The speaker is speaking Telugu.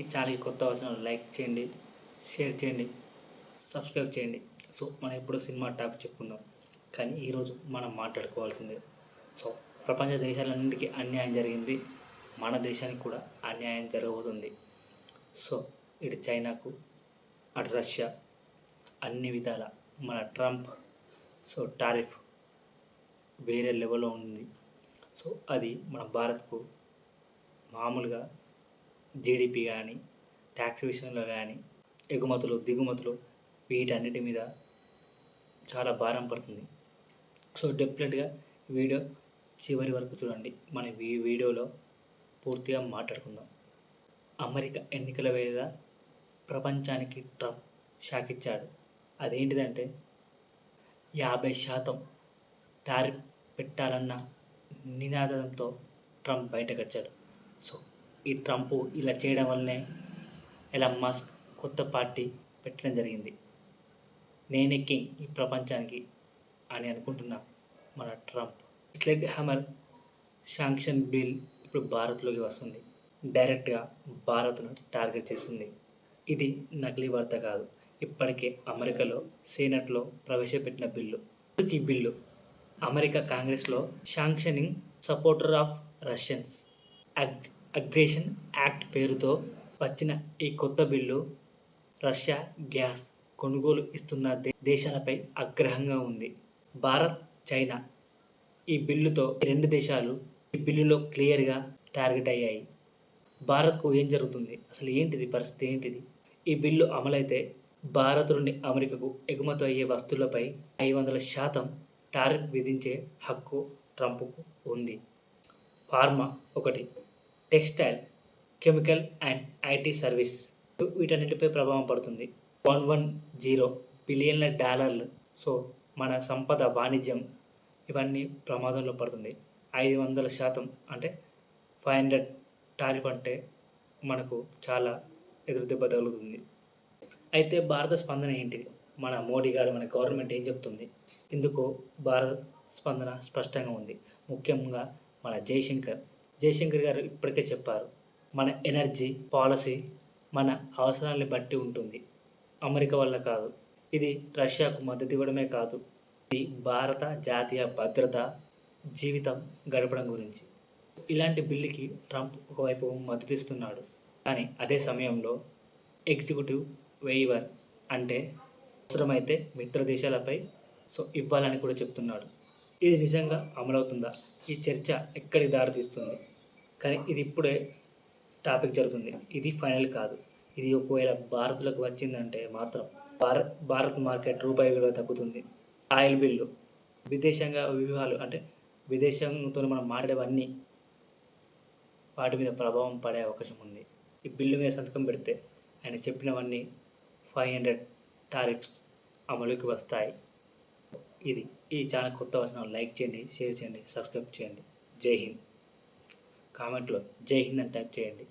ఈ ఛానల్కి కొత్త అవసరం లైక్ చేయండి షేర్ చేయండి సబ్స్క్రైబ్ చేయండి. సో మనం ఎప్పుడో సినిమా టాపిక్ చెప్పుకుందాం కానీ ఈరోజు మనం మాట్లాడుకోవాల్సిందే. సో ప్రపంచ దేశాలన్నింటికీ అన్యాయం జరిగింది. మన దేశానికి కూడా అన్యాయం జరగబోతుంది. సో ఇటు చైనాకు అటు రష్యా అన్ని విధాల మన ట్రంప్ సో టారిఫ్ వేరే లెవెల్లో ఉంది. సో అది మన భారత్కు మామూలుగా జీడిపి కానీ ట్యాక్స్ విషయంలో కానీ ఎగుమతులు దిగుమతులు వీటన్నిటి మీద చాలా భారం పడుతుంది. సో డెఫినెట్గా వీడియో చివరి వరకు చూడండి. మనం ఈ వీడియోలో పూర్తిగా మాట్లాడుకుందాం. అమెరికా ఎన్నికల వేళ ప్రపంచానికి ట్రంప్ షాక్ ఇచ్చాడు అదేంటిదంటే యాభై శాతం టారిఫ్ పెట్టాలన్న నినాదంతో ట్రంప్ బయటకు వచ్చాడు సో ఈ ట్రంప్ ఇలా చేయడం వల్లనే ఇలా మస్క్ కొత్త పార్టీ పెట్టడం జరిగింది. నేనే కింగ్ ఈ ప్రపంచానికి అని అనుకుంటున్న మన Trump. Sledge hammer sanction bill ఇప్పుడు భారత్లోకి వస్తుంది. డైరెక్ట్గా భారత్ను టార్గెట్ చేస్తుంది. ఇది నకిలీ వార్త కాదు. ఇప్పటికే అమెరికాలో సీనట్లో ప్రవేశపెట్టిన బిల్లు. ఈ బిల్లు అమెరికా కాంగ్రెస్లో sanctioning supporter of Russians act aggression act పేరుతో వచ్చిన ఈ కొత్త బిల్లు రష్యా గ్యాస్ కొనుగోలు ఇస్తున్న దేశాలపై ఆగ్రహంగా ఉంది. భారత్ చైనా ఈ బిల్లుతో రెండు దేశాలు ఈ బిల్లులో క్లియర్గా టార్గెట్ అయ్యాయి. భారత్కు ఏం జరుగుతుంది? అసలు ఏంటిది? పరిస్థితి ఏంటిది? ఈ బిల్లు అమలైతే భారత్ నుండి అమెరికాకు ఎగుమతి అయ్యే వస్తువులపై ఐదు వందల శాతం టారిఫ్ విధించే హక్కు ట్రంప్కు ఉంది. ఫార్మా ఒకటి. Textile chemical and IT service వీటన్నిటిపై ప్రభావం పడుతుంది. వన్ వన్ జీరో బిలియన్ల డాలర్లు. సో మన సంపద వాణిజ్యం ఇవన్నీ ప్రమాదంలో పడుతుంది. ఐదు వందల శాతం అంటే ఫైవ్ హండ్రెడ్ టారిఫ్ అంటే మనకు చాలా ఎదురు దెబ్బ తగులుతుంది. అయితే భారత స్పందన ఏంటిది మన మోడీ గారు మన గవర్నమెంట్ ఏం చెప్తుంది? ఇందుకు భారత స్పందన స్పష్టంగా ఉంది. ముఖ్యంగా మన జయశంకర్ జయశంకర్ గారు ఇప్పటికే చెప్పారు మన ఎనర్జీ పాలసీ మన అవసరాన్ని బట్టి ఉంటుంది. అమెరికా వల్ల కాదు ఇది రష్యాకు మద్దతు ఇవ్వడమే కాదు ఇది భారత జాతీయ భద్రత జీవితం గడపడం గురించి. ఇలాంటి బిల్లుకి ట్రంప్ ఒకవైపు మద్దతిస్తున్నాడు కానీ అదే సమయంలో ఎగ్జిక్యూటివ్ వేయవర్ అంటే అవసరమైతే మిత్ర దేశాలపై సో ఇవ్వాలని కూడా చెప్తున్నాడు. ఇది నిజంగా అమలవుతుందా? ఈ చర్చ ఎక్కడికి దారితీస్తుంది? కానీ ఇది ఇప్పుడే టాపిక్ జరుగుతుంది. ఇది ఫైనల్ కాదు. ఇది ఒకవేళ భారత్లోకి వచ్చిందంటే మాత్రం భారత్ భారత్ మార్కెట్ రూపాయి విలువ తగ్గుతుంది. ఆయిల్ బిల్లు విదేశంగా వ్యూహాలు అంటే విదేశంతో మనం మాట్లాడేవన్నీ వాటి మీద ప్రభావం పడే అవకాశం ఉంది. ఈ బిల్లు మీద సంతకం పెడితే ఆయన చెప్పినవన్నీ ఫైవ్ హండ్రెడ్ టారిఫ్స్ అమలుకి వస్తాయి. ఇది. ఈ ఛానల్ కొత్త వచ్చిన లైక్ చేయండి షేర్ చేయండి సబ్స్క్రైబ్ చేయండి. జై హింద్. కామెంట్లో జై హింద్ అని టైప్ చేయండి.